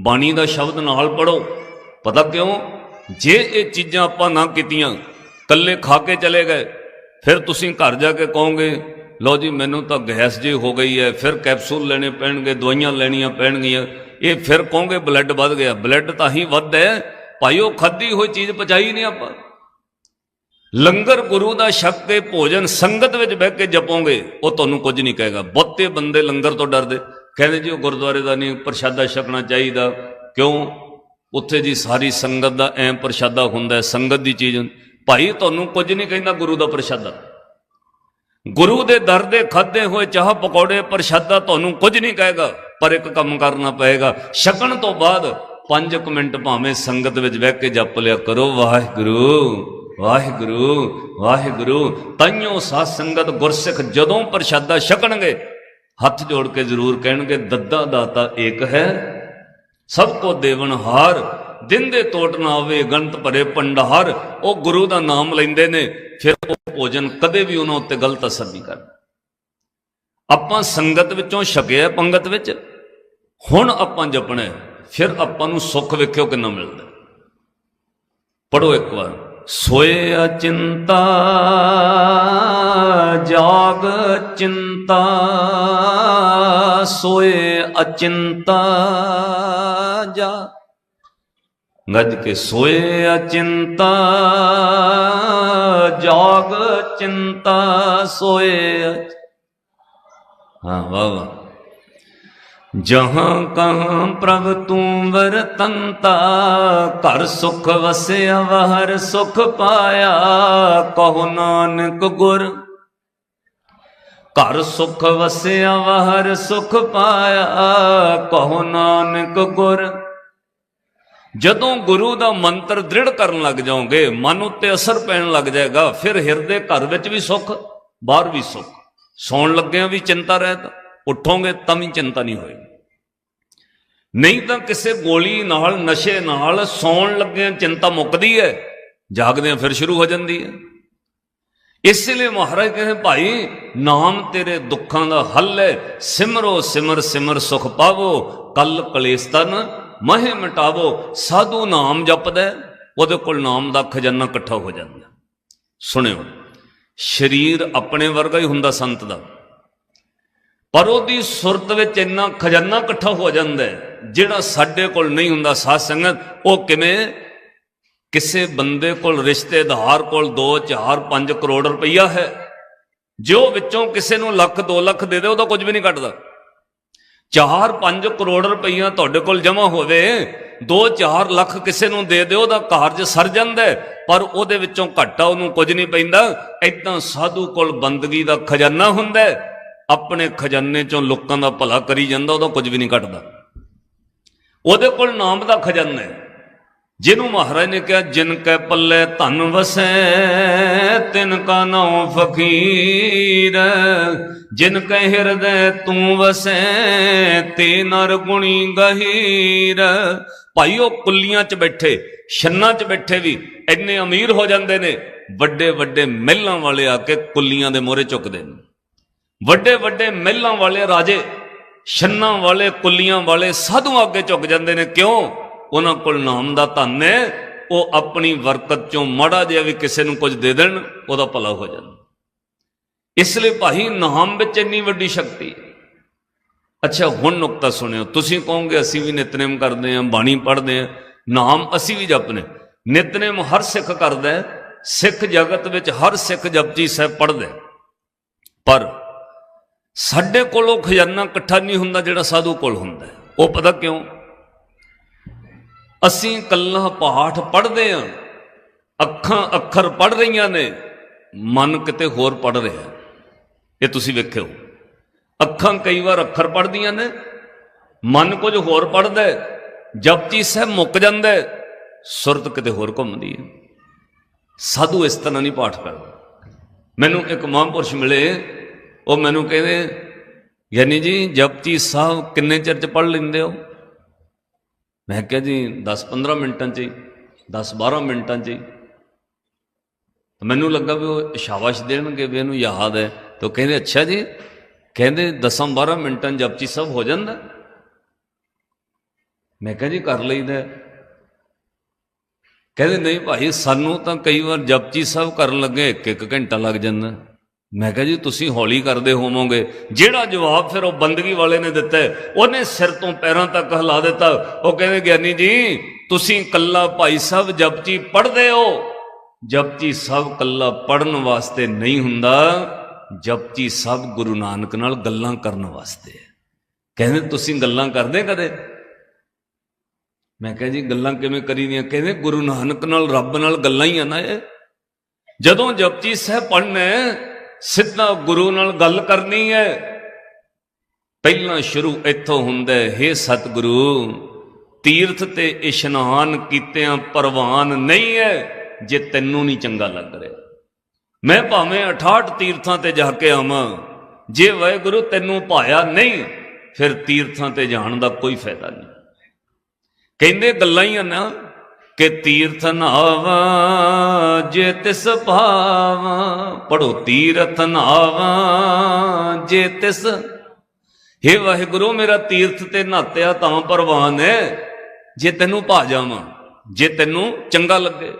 ਬਾਣੀ ਦਾ ਸ਼ਬਦ ਨਾਲ ਪੜੋ। ਪਤਾ ਕਿਉਂ? ਜੇ ਇਹ ਚੀਜ਼ਾਂ ਆਪਾਂ ਨਾ ਕੀਤੀਆਂ ਕੱਲੇ ਖਾ ਕੇ ਚਲੇ ਗਏ ਫਿਰ ਤੁਸੀਂ ਘਰ ਜਾ ਕੇ ਕਹੋਗੇ, ਲਓ ਜੀ, ਮੈਨੂੰ ਤਾਂ ਗੈਸ ਜੀ ਹੋ ਗਈ ਹੈ, ਫਿਰ ਕੈਪਸੂਲ ਲੈਣੇ ਪੈਣਗੇ, ਦਵਾਈਆਂ ਲੈਣੀਆਂ ਪੈਣਗੀਆਂ। ਇਹ ਫਿਰ ਕਹੋਗੇ ਬਲੱਡ ਵੱਧ ਗਿਆ। ਬਲੱਡ ਤਾਂ ਹੀ ਵੱਧਦਾ ਭਾਈ, ਉਹ ਖਾਦੀ ਹੋਈ ਚੀਜ਼ ਪਚਾਈ ਨਹੀਂ ਆਪਾਂ। ਲੰਗਰ ਗੁਰੂ ਦਾ ਛਕ ਕੇ ਭੋਜਨ ਸੰਗਤ ਵਿੱਚ ਬਹਿ ਕੇ ਜਪੋਗੇ, ਉਹ ਤੁਹਾਨੂੰ ਕੁਝ ਨਹੀਂ ਕਹੇਗਾ। ਬਹੁਤੇ ਬੰਦੇ ਲੰਗਰ ਤੋਂ ਡਰਦੇ। ਕਹਿੰਦੇ ਜੀ, ਉਹ ਗੁਰਦੁਆਰੇ ਦਾ ਨਹੀਂ ਪ੍ਰਸ਼ਾਦਾ ਛਕਣਾ ਚਾਹੀਦਾ। ਕਿਉਂ? ਉੱਥੇ ਜੀ ਸਾਰੀ ਸੰਗਤ ਦਾ ਐ ਪ੍ਰਸ਼ਾਦਾ ਹੁੰਦਾ ਸੰਗਤ ਦੀ ਚੀਜ਼ ਹੁੰਦੀ। ਭਾਈ ਤੁਹਾਨੂੰ ਕੁਝ ਨਹੀਂ ਕਹਿੰਦਾ ਗੁਰੂ ਦਾ ਪ੍ਰਸ਼ਾਦਾ। ਗੁਰੂ ਦੇ ਦਰ ਦੇ ਖਾਦੇ ਹੋਏ ਚਾਹ ਪਕੌੜੇ ਪ੍ਰਸ਼ਾਦਾ ਤੁਹਾਨੂੰ ਕੁਝ ਨਹੀਂ ਕਹੇਗਾ, ਪਰ ਇੱਕ ਕੰਮ ਕਰਨਾ ਪਏਗਾ। ਛਕਣ ਤੋਂ ਬਾਅਦ 5 ਮਿੰਟ ਭਾਵੇਂ ਸੰਗਤ ਵਿੱਚ ਬਹਿ ਕੇ ਜਪ ਲਿਆ ਕਰੋ, ਵਾਹਿਗੁਰੂ ਵਾਹਿਗੁਰੂ ਵਾਹਿਗੁਰੂ। ਤਾਈਓ ਸਾਧ ਸੰਗਤ ਗੁਰਸਿੱਖ ਜਦੋਂ ਪ੍ਰਸ਼ਾਦਾ ਛਕਣਗੇ, ਹੱਥ ਜੋੜ ਕੇ ਜ਼ਰੂਰ ਕਹਿਣਗੇ, ਦੱਦਾ ਦਾਤਾ ਏਕ ਹੈ, ਸਭ ਕੋ ਦੇਵਨ ਹਾਰ। ਦਿਨ ਦੇ ਤੋਟ ਨਾ ਆਵੇ ਗੰਤ ਭਰੇ ਪੰਡਾਰ ਉਹ ਗੁਰੂ ਦਾ ਨਾਮ ਲੈਂਦੇ ਨੇ, ਫਿਰ ਉਹ ਭੋਜਨ ਕਦੇ ਵੀ ਉਹਨਾਂ ਉੱਤੇ ਗਲਤ ਅਸਰ ਨਹੀਂ ਕਰਦਾ। ਆਪਾਂ ਸੰਗਤ ਵਿੱਚੋਂ ਛਕਿਆ ਪੰਗਤ ਵਿੱਚ, ਹੁਣ ਆਪਾਂ ਜਪਣਾ ਫਿਰ ਆਪਾਂ ਨੂੰ ਸੁੱਖ ਵੇਖਿਓ ਕਿੰਨਾ ਮਿਲਦਾ ਪੜੋ ਇੱਕ ਵਾਰ, ਸੋਏ ਅਚਿੰਤਾ ਜਾਗ ਚਿੰਤਾ, ਸੋਏ ਅਚਿੰਤਾ ਗੱਜ ਕੇ ਸੋਏ ਅਚਿੰਤਾ ਜਾਗ ਚਿੰਤਾ ਸੋਏ ਅਚ- ਹਾਂ, ਵਾਹ ਵਾਹ। ਜਹਾਂ ਕਹਾਂ ਪ੍ਰਭ ਤੂੰ ਵਰਤੰਤਾ, ਘਰ ਸੁਖ ਵਸਿਆ, ਵਹਰ ਸੁਖ ਪਾਇਆ, ਕਹੋ ਨਾਨਕ ਗੁਰ। ਘਰ ਸੁਖ ਵਸਿਆ, ਵਹਰ ਸੁਖ ਪਾਇਆ, ਕਹੋ ਨਾਨਕ ਗੁਰ। ਜਦੋਂ ਗੁਰੂ ਦਾ ਮੰਤਰ ਦ੍ਰਿੜ ਕਰਨ ਲੱਗ ਜਾਓਗੇ, ਮਨ ਉੱਤੇ ਅਸਰ ਪੈਣ ਲੱਗ ਜਾਏਗਾ, ਫਿਰ ਹਿਰਦੇ ਘਰ ਵਿੱਚ ਵੀ ਸੁੱਖ, ਬਾਹਰ ਵੀ ਸੁੱਖ। ਸੌਣ ਲੱਗਿਆਂ ਵੀ ਚਿੰਤਾ ਰਹਿਤ, ਉੱਠੋਗੇ ਤਾਂ ਵੀ ਚਿੰਤਾ ਨਹੀਂ ਹੋਏਗੀ। ਨਹੀਂ ਤਾਂ ਕਿਸੇ ਗੋਲੀ ਨਾਲ, ਨਸ਼ੇ ਨਾਲ ਸੌਣ ਲੱਗਿਆਂ ਚਿੰਤਾ ਮੁੱਕਦੀ ਹੈ, ਜਾਗਦਿਆਂ ਫਿਰ ਸ਼ੁਰੂ ਹੋ ਜਾਂਦੀ ਹੈ। ਇਸ ਲਈ ਮਹਾਰਾਜ ਕਹਿੰਦੇ, ਭਾਈ, ਨਾਮ ਤੇਰੇ ਦੁੱਖਾਂ ਦਾ ਹੱਲ ਹੈ, ਸਿਮਰੋ ਸਿਮਰ ਸਿਮਰ ਸੁਖ ਪਾਵੋ, ਕਲ ਕਲੇਸਤਨ ਮਹਿ ਮਿਟਾਵੋ, ਸਾਧੂ ਨਾਮ ਜਪਦਾ, ਉਹਦੇ ਕੋਲ ਨਾਮ ਦਾ ਖਜ਼ਾਨਾ ਇਕੱਠਾ ਹੋ ਜਾਂਦਾ। ਸੁਣਿਓ, ਸਰੀਰ ਆਪਣੇ ਵਰਗਾ ਹੀ ਹੁੰਦਾ ਸੰਤ ਦਾ। ਪਰ ਉਹਦੀ ਸੁਰਤ ਵਿੱਚ ਇੰਨਾ ਖਜ਼ਾਨਾ ਇਕੱਠਾ ਹੋ ਜਾਂਦਾ ਜਿਹੜਾ ਸਾਡੇ ਕੋਲ ਨਹੀਂ ਹੁੰਦਾ ਸਾਧ ਸੰਗਤ, ਉਹ ਕਿਵੇਂ? ਕਿਸੇ ਬੰਦੇ ਕੋਲ ਰਿਸ਼ਤੇਦਾਰ ਕੋਲ 2 4 5 ਕਰੋੜ ਰੁਪਈਆ ਹੈ, ਜੋ ਵਿੱਚੋਂ ਕਿਸੇ ਨੂੰ ਲੱਖ 2 ਲੱਖ ਦੇ ਦੇ, ਉਹਦਾ ਕੁਝ ਵੀ ਨਹੀਂ ਕੱਟਦਾ 4 5 ਕਰੋੜ ਰੁਪਈਆ ਤੁਹਾਡੇ ਕੋਲ ਜਮ੍ਹਾਂ ਹੋਵੇ 2 4 ਲੱਖ ਕਿਸੇ ਨੂੰ ਦੇ ਦਿਓ, ਉਹਦਾ ਕਾਰਜ ਸਰ ਜਾਂਦਾ ਪਰ ਉਹਦੇ ਵਿੱਚੋਂ ਘਾਟਾ ਉਹਨੂੰ ਕੁਝ ਨਹੀਂ ਪੈਂਦਾ। ਐਦਾਂ ਸਾਧੂ ਕੋਲ ਬੰਦਗੀ ਦਾ ਖਜ਼ਾਨਾ ਹੁੰਦਾ ਆਪਣੇ ਖਜ਼ਾਨੇ ਚੋਂ ਲੋਕਾਂ ਦਾ ਭਲਾ ਕਰੀ ਜਾਂਦਾ, ਉਹਦਾ ਕੁਝ ਵੀ ਨਹੀਂ ਘਟਦਾ। ਉਹਦੇ ਕੋਲ ਨਾਮ ਦਾ ਖਜ਼ਾਨਾ ਹੈ। ਜਿਹਨੂੰ ਮਹਾਰਾਜ ਨੇ ਕਿਹਾ, ਜਿਨ ਕੈ ਪੱਲੇ ਧਨ ਵਸੈ, ਤਿਨ ਕਾ ਨਾਉ ਫਕੀਰ। ਜਿਨ ਕੈ ਹਿਰਦੈ ਤੂੰ ਵਸੈ, ਤੇ ਨਰ ਗੁਣੀ ਗਹੀਰ। ਭਾਈ ਉਹ ਕੁੱਲੀਆਂ 'ਚ ਬੈਠੇ, ਛੰਨਾਂ 'ਚ ਬੈਠੇ ਵੀ ਇੰਨੇ ਅਮੀਰ ਹੋ ਜਾਂਦੇ ਨੇ, ਵੱਡੇ ਵੱਡੇ ਮਹਿਲਾਂ ਵਾਲੇ ਆ ਕੇ ਕੁੱਲੀਆਂ ਦੇ ਮੋਹਰੇ ਚੁੱਕਦੇ ਨੇ। ਵੱਡੇ ਵੱਡੇ ਮਹਿਲਾਂ ਵਾਲੇ ਰਾਜੇ, ਛੰਨਾਂ ਵਾਲੇ, ਕੁੱਲੀਆਂ ਵਾਲੇ ਸਾਧੂ ਅੱਗੇ ਝੁਕ ਜਾਂਦੇ ਨੇ। ਕਿਉਂ? ਉਹਨਾਂ ਕੋਲ ਨਾਮ ਦਾ ਧਨ ਹੈ, ਉਹ ਆਪਣੀ ਵਰਕਤ ਚੋਂ ਮਾੜਾ ਜਿਹਾ ਵੀ ਕਿਸੇ ਨੂੰ ਕੁਝ ਦੇ ਦੇਣ, ਉਹਦਾ ਭਲਾ ਹੋ ਜਾਂਦਾ। ਇਸ ਲਈ ਭਾਈ ਨਾਮ ਵਿੱਚ ਇੰਨੀ ਵੱਡੀ ਸ਼ਕਤੀ ਹੈ। ਅੱਛਾ, ਹੁਣ ਨੁਕਤਾ ਸੁਣਿਓ, ਤੁਸੀਂ ਕਹੋਗੇ ਅਸੀਂ ਵੀ ਨਿਤਨੇਮ ਕਰਦੇ ਹਾਂ, ਬਾਣੀ ਪੜ੍ਹਦੇ ਹਾਂ, ਨਾਮ ਅਸੀਂ ਵੀ ਜਪਨੇ ਨਿਤਨੇਮ ਹਰ ਸਿੱਖ ਕਰਦਾ ਹੈ, ਸਿੱਖ ਜਗਤ ਵਿੱਚ ਹਰ ਸਿੱਖ ਜਪਜੀ ਸਾਹਿਬ ਪੜ੍ਹਦਾ ਪਰ ਸਾਡੇ ਕੋਲ ਉਹ ਖਜ਼ਾਨਾ ਇਕੱਠਾ ਨਹੀਂ ਹੁੰਦਾ ਜਿਹੜਾ ਸਾਧੂ ਕੋਲ ਹੁੰਦਾ ਉਹ ਪਤਾ ਕਿਉਂ? ਅਸੀਂ ਕੱਲਾ ਪਾਠ ਪੜ੍ਹਦੇ ਹਾਂ ਅੱਖਾਂ ਅੱਖਰ ਪੜ੍ਹ ਰਹੀਆਂ ਨੇ, ਮਨ ਕਿਤੇ ਹੋਰ ਪੜ੍ਹ ਰਿਹਾ। ਇਹ ਤੁਸੀਂ ਵੇਖਿਓ, ਅੱਖਾਂ ਕਈ ਵਾਰ ਅੱਖਰ ਪੜ੍ਹਦੀਆਂ ਨੇ, ਮਨ ਕੁਝ ਹੋਰ ਪੜ੍ਹਦਾ ਹੈ। ਜਪਜੀ ਸਾਹਿਬ ਮੁੱਕ ਜਾਂਦਾ ਸੁਰਤ ਕਿਤੇ ਹੋਰ ਘੁੰਮਦੀ ਹੈ। ਸਾਧੂ ਇਸ ਤਰ੍ਹਾਂ ਨਹੀਂ ਪਾਠ ਕਰਦਾ। ਮੈਨੂੰ ਇੱਕ ਮਹਾਂਪੁਰਸ਼ ਮਿਲੇ, ਉਹ ਮੈਨੂੰ ਕਹਿੰਦੇ, ਯਾਨੀ ਜੀ ਜਪਜੀ ਸਾਹਿਬ ਕਿੰਨੇ ਚਿਰ ਚ ਪੜ੍ਹ ਲੈਂਦੇ ਹੋ? ਮੈਂ ਕਿਹਾ ਜੀ 10-15 ਮਿੰਟਾਂ 'ਚ ਹੀ 10-12 ਮਿੰਟਾਂ 'ਚ ਹੀ। ਮੈਨੂੰ ਲੱਗਾ ਵੀ ਉਹ ਸ਼ਾਬਾਸ਼ ਦੇਣਗੇ, ਵੀ ਇਹਨੂੰ ਯਾਦ ਹੈ। ਤਾਂ ਉਹ ਕਹਿੰਦੇ, ਅੱਛਾ ਜੀ, ਕਹਿੰਦੇ 10-12 ਮਿੰਟਾਂ 'ਚ ਜਪਜੀ ਸਾਹਿਬ ਹੋ ਜਾਂਦਾ। ਮੈਂ ਕਿਹਾ ਜੀ, ਕਰ ਲਈਦਾ ਕਹਿੰਦੇ, ਨਹੀਂ ਭਾਈ, ਸਾਨੂੰ ਤਾਂ ਕਈ ਵਾਰ ਜਪਜੀ ਸਾਹਿਬ ਕਰਨ ਲੱਗੇ ਇੱਕ ਇੱਕ ਘੰਟਾ ਲੱਗ ਜਾਂਦਾ। ਮੈਂ ਕਿਹਾ ਜੀ, ਤੁਸੀਂ ਹੌਲੀ ਕਰਦੇ ਹੋਵੋਗੇ। ਜਿਹੜਾ ਜਵਾਬ ਫਿਰ ਉਹ ਬੰਦਗੀ ਵਾਲੇ ਨੇ ਦਿੱਤਾ ਉਹਨੇ ਸਿਰ ਤੋਂ ਪੈਰਾਂ ਤੱਕ ਹਿਲਾ ਦਿੱਤਾ। ਉਹ ਕਹਿੰਦੇ, ਗਿਆਨੀ ਜੀ, ਤੁਸੀਂ ਕੱਲਾ ਭਾਈ ਸਾਹਿਬ ਜਪਜੀ ਪੜ੍ਹਦੇ ਹੋ? ਜਪਜੀ ਸਭ ਕੱਲਾ ਪੜਨ ਵਾਸਤੇ ਨਹੀਂ ਹੁੰਦਾ। ਜਪਜੀ ਸਭ ਗੁਰੂ ਨਾਨਕ ਨਾਲ ਗੱਲਾਂ ਕਰਨ ਵਾਸਤੇ ਹੈ। ਕਹਿੰਦੇ, ਤੁਸੀਂ ਗੱਲਾਂ ਕਰਦੇ ਕਦੇ? ਮੈਂ ਕਿਹਾ ਜੀ, ਗੱਲਾਂ ਕਿਵੇਂ ਕਰੀ ਦੀਆਂ ਕਹਿੰਦੇ, ਗੁਰੂ ਨਾਨਕ ਨਾਲ, ਰੱਬ ਨਾਲ ਗੱਲਾਂ ਹੀ ਆ ਨਾ ਇਹ। ਜਦੋਂ ਜਪਜੀ ਸਾਹਿਬ ਪੜ੍ਹਨਾ ਸਿੱਧਾ ਗੁਰੂ ਨਾਲ ਗੱਲ ਕਰਨੀ ਹੈ। ਪਹਿਲਾਂ ਸ਼ੁਰੂ ਇੱਥੋਂ ਹੁੰਦਾ ਹੈ, ਹੇ ਸਤਿਗੁਰੂ, ਤੀਰਥ ਤੇ ਇਸ਼ਨਾਨ ਕੀਤਿਆਂ ਪਰਵਾਨ ਨਹੀਂ ਹੈ, ਜੇ ਤੈਨੂੰ ਨਹੀਂ ਚੰਗਾ ਲੱਗ ਰਿਹਾ। ਮੈਂ ਭਾਵੇਂ 68 ਤੀਰਥਾਂ ਤੇ ਜਾ ਕੇ ਆਵਾਂ, ਜੇ ਵਾਹਿਗੁਰੂ ਤੈਨੂੰ ਭਾਇਆ ਨਹੀਂ, ਫਿਰ ਤੀਰਥਾਂ ਤੇ ਜਾਣ ਦਾ ਕੋਈ ਫਾਇਦਾ ਨਹੀਂ। ਕਹਿੰਦੇ ਗੱਲਾਂ ਹੀ ਆ ਨਾ ਕਿ ਤੀਰਥ ਨਾਵਾ ਜੇ ਤਿਸ ਭਾਵਾ ਪੜੋ ਤੀਰਥ ਨਾਵਾ ਜੇ ਤਿਸ। ਹੇ ਵਾਹਿਗੁਰੂ, ਮੇਰਾ ਤੀਰਥ ਤੇ ਨਹਾਤਿਆ ਤਾਂ ਪਰਵਾਨ ਹੈ, ਜੇ ਤੈਨੂੰ ਭਾ ਜਾਵਾਂ, ਜੇ ਤੈਨੂੰ ਚੰਗਾ ਲੱਗੇ।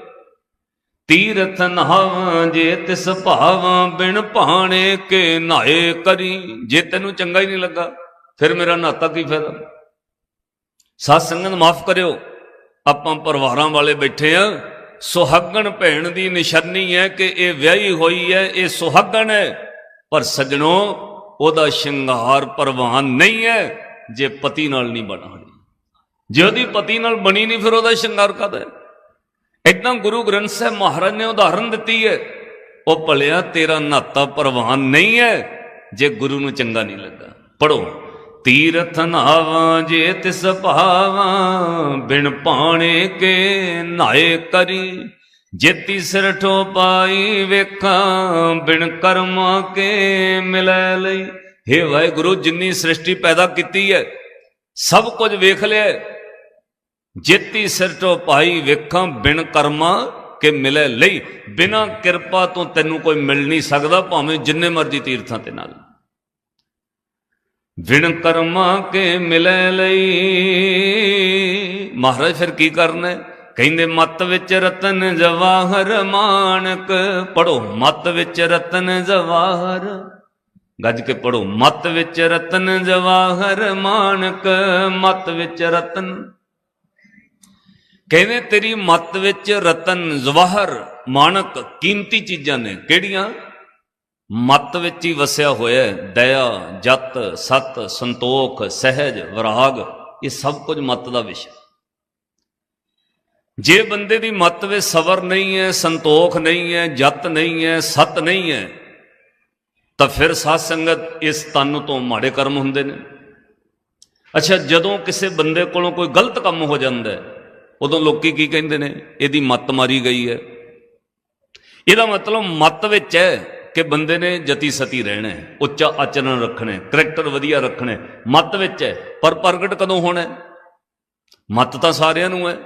ਤੀਰਥ ਨਹਾਵਾਂ ਜੇ ਤਿਸ ਭਾਵਾਂ, ਬਿਨ ਭਾਣੇ ਕੇ ਨਹਾਏ ਕਰੀ, ਜੇ ਤੈਨੂੰ ਚੰਗਾ ਹੀ ਨਹੀਂ ਲੱਗਾ, ਫਿਰ ਮੇਰਾ ਨਹਾਤਾ ਕੀ ਫਾਇਦਾ? ਸਾਧ ਸੰਗਤ, ਮਾਫ ਕਰਿਓ। ਆਪਾਂ ਪਰਿਵਾਰਾਂ ਵਾਲੇ ਬੈਠੇ ਆ, ਸੁਹਾਗਣ ਭੈਣ ਦੀ ਨਿਸ਼ਾਨੀ ਹੈ ਕਿ ਇਹ ਵਿਆਹੀ ਹੋਈ ਹੈ, ਇਹ ਸੁਹਾਗਣ ਹੈ। ਪਰ ਸਜਣੋ, ਉਹਦਾ ਸ਼ਿੰਗਾਰ ਪਰਵਾਨ ਨਹੀਂ ਹੈ, ਜੇ ਪਤੀ ਨਾਲ ਨਹੀਂ ਬਣਾ ਜੇ ਉਹਦੀ ਪਤੀ ਨਾਲ ਬਣੀ ਨਹੀਂ, ਫਿਰ ਉਹਦਾ ਸ਼ਿੰਗਾਰ ਕਦ ਹੈ? ਇਦਾਂ ਗੁਰੂ ਗ੍ਰੰਥ ਸਾਹਿਬ ਮਹਾਰਾਜ ਨੇ ਉਦਾਹਰਨ ਦਿੱਤੀ ਹੈ, ਉਹ ਭਲਿਆ ਤੇਰਾ ਨਾਤਾ ਪਰਵਾਨ ਨਹੀਂ ਹੈ, ਜੇ ਗੁਰੂ ਨੂੰ ਚੰਗਾ ਨਹੀਂ ਲੱਗਾ। ਪੜੋ ਤੀਰਥ ਨਾਵਾਂ ਜੇ ਤਿਸ ਭਾਵਾਂ, ਬਿਨ ਪਾਣੇ ਕੇ ਨਾਏ ਕਰੀ। ਜੇਤੀ ਸਿਰ ਠੋ ਪਾਈ ਵੇਖਾਂ, ਬਿਨ ਕਰਮਾਂ ਕੇ ਮਿਲੈ ਲਈ। ਹੇ ਵਾਹਿਗੁਰੂ, ਜਿੰਨੀ ਸ੍ਰਿਸ਼ਟੀ ਪੈਦਾ ਕੀਤੀ ਹੈ ਸਭ ਕੁਝ ਵੇਖ ਲਿਆ ਜੇਤੀ ਸਿਰ ਤੋਂ ਪਾਈ ਵੇਖਾਂ, ਬਿਨ ਕਰਮਾਂ ਕੇ ਮਿਲੈ ਲਈ, ਬਿਨਾ ਕਿਰਪਾ ਤੋਂ ਤੈਨੂੰ ਕੋਈ ਮਿਲ ਨਹੀਂ ਸਕਦਾ, ਭਾਵੇਂ ਜਿੰਨੇ ਮਰਜ਼ੀ ਤੀਰਥਾਂ ਤੇ ਨਾਲ। ਬਿਨ ਕਰਮਾਂ ਕੇ ਮਿਲੇ ਲਈ। ਮਹਾਰਾਜ ਫਿਰ ਕੀ ਕਰਨਾ? ਕਹਿੰਦੇ, ਮਤ ਵਿੱਚ ਰਤਨ ਜਵਾਹਰ ਮਾਨਕ ਪੜੋ ਮਤ ਵਿੱਚ ਰਤਨ ਜਵਾਹਰ। ਗੱਜ ਕੇ ਪੜੋ ਮਤ ਵਿੱਚ ਰਤਨ ਜਵਾਹਰ ਮਾਨਕ, ਮਤ ਵਿੱਚ ਰਤਨ। ਕਹਿੰਦੇ, ਤੇਰੀ ਮਤ ਵਿੱਚ ਰਤਨ ਜਵਾਹਰ ਮਾਨਕ ਕੀਮਤੀ ਚੀਜ਼ਾਂ ਨੇ। ਕਿਹੜੀਆਂ? ਮਤ ਵਿੱਚ ਹੀ ਵਸਿਆ ਹੋਇਆ ਦਇਆ, ਜਤ, ਸਤ, ਸੰਤੋਖ, ਸਹਿਜ, ਵਿਰਾਗ, ਇਹ ਸਭ ਕੁਝ ਮਤ ਦਾ ਵਿਸ਼ਾ ਜੇ ਬੰਦੇ ਦੀ ਮਤ ਵਿੱਚ ਸਬਰ ਨਹੀਂ ਹੈ, ਸੰਤੋਖ ਨਹੀਂ ਹੈ, ਜਤ ਨਹੀਂ ਹੈ, ਸਤ ਨਹੀਂ ਹੈ, ਤਾਂ ਫਿਰ ਸਾਧ ਸੰਗਤ ਇਸ ਤਨ ਤੋਂ ਮਾੜੇ ਕਰਮ ਹੁੰਦੇ ਨੇ। ਅੱਛਾ, ਜਦੋਂ ਕਿਸੇ ਬੰਦੇ ਕੋਲੋਂ ਕੋਈ ਗਲਤ ਕੰਮ ਹੋ ਜਾਂਦਾ ਹੈ, ਉਦੋਂ ਲੋਕੀ ਕੀ ਕਹਿੰਦੇ ਨੇ? ਇਹਦੀ ਮੱਤ ਮਾਰੀ ਗਈ ਹੈ। ਇਹਦਾ ਮਤਲਬ ਮੱਤ ਵਿੱਚ ਹੈ ਕਿ ਬੰਦੇ ਨੇ ਜਤੀ ਸਤੀ ਰਹਿਣਾ ਹੈ, ਉੱਚਾ ਆਚਰਣ ਰੱਖਣਾ ਹੈ, ਕਰੈਕਟਰ ਵਧੀਆ ਰੱਖਣਾ ਹੈ, ਮੱਤ ਵਿੱਚ ਹੈ, ਪਰ ਪ੍ਰਗਟ ਕਦੋਂ ਹੋਣਾ ਹੈ? ਮੱਤ ਤਾਂ ਸਾਰਿਆਂ ਨੂੰ ਹੈ।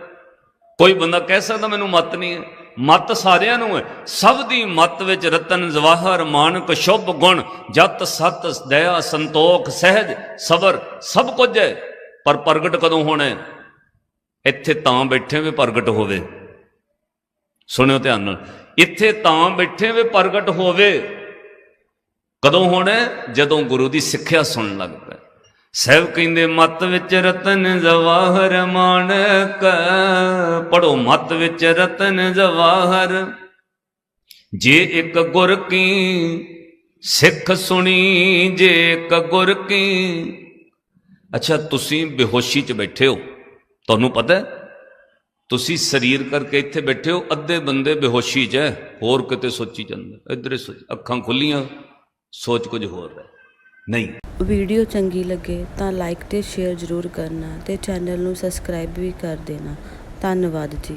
ਕੋਈ ਬੰਦਾ ਕਹਿ ਸਕਦਾ ਮੈਨੂੰ ਮੱਤ ਨਹੀਂ ਹੈ। ਮੱਤ ਸਾਰਿਆਂ ਨੂੰ ਹੈ। ਸਭ ਦੀ ਮੱਤ ਵਿੱਚ ਰਤਨ ਜਵਾਹਰ, ਮਾਨਕ, ਸ਼ੁਭ ਗੁਣ, ਜਤ, ਸਤ, ਦਇਆ, ਸੰਤੋਖ, ਸਹਿਜ, ਸਬਰ, ਸਭ ਕੁਝ ਹੈ। ਪਰ ਪ੍ਰਗਟ ਕਦੋਂ ਹੋਣਾ ਹੈ? ਇੱਥੇ ਤਾਂ ਬੈਠੇ ਵੀ ਪ੍ਰਗਟ ਹੋਵੇ। ਸੁਣਿਓ ਧਿਆਨ ਨਾਲ। ਇੱਥੇ ਤਾਂ ਬੈਠੇ ਵੀ ਪ੍ਰਗਟ ਹੋਵੇ। ਕਦੋਂ ਹੋਣਾ ਜਦੋਂ ਗੁਰੂ ਦੀ ਸਿੱਖਿਆ ਸੁਣਨ ਲੱਗ ਪਏ। ਸਹਿਬ ਕਹਿੰਦੇ, ਮਤ ਵਿੱਚ ਰਤਨ ਜਵਾਹਰ ਮਾਨਕ ਪੜੋ ਮਤ ਵਿੱਚ ਰਤਨ ਜਵਾਹਰ। ਜੇ ਇੱਕ ਗੁਰ ਕੀ ਸਿੱਖ ਸੁਣੀ, ਜੇ ਇੱਕ ਗੁਰ ਕੀ। ਅੱਛਾ, ਤੁਸੀਂ ਬੇਹੋਸ਼ੀ 'ਚ ਬੈਠੇ ਹੋ। ਤੁਹਾਨੂੰ ਪਤਾ ਹੈ? ਤੁਸੀਂ ਸਰੀਰ ਕਰਕੇ ਇੱਥੇ ਬੈਠੇ ਹੋ, ਅੱਧੇ ਬੰਦੇ ਬੇਹੋਸ਼ੀ 'ਚ ਹੈ, ਹੋਰ ਕਿਤੇ ਸੋਚੀ ਜਾਂਦੇ ਇੱਧਰੇ ਅੱਖਾਂ ਖੁੱਲੀਆਂ, ਸੋਚ ਕੁਝ ਹੋਰ ਹੈ। ਨਹੀਂ। ਵੀਡੀਓ ਚੰਗੀ ਲੱਗੇ ਤਾਂ ਲਾਈਕ ਤੇ ਸ਼ੇਅਰ ਜ਼ਰੂਰ ਕਰਨਾ ਤੇ ਚੈਨਲ ਨੂੰ ਸਬਸਕ੍ਰਾਈਬ ਵੀ ਕਰ ਦੇਣਾ। ਧੰਨਵਾਦ ਜੀ।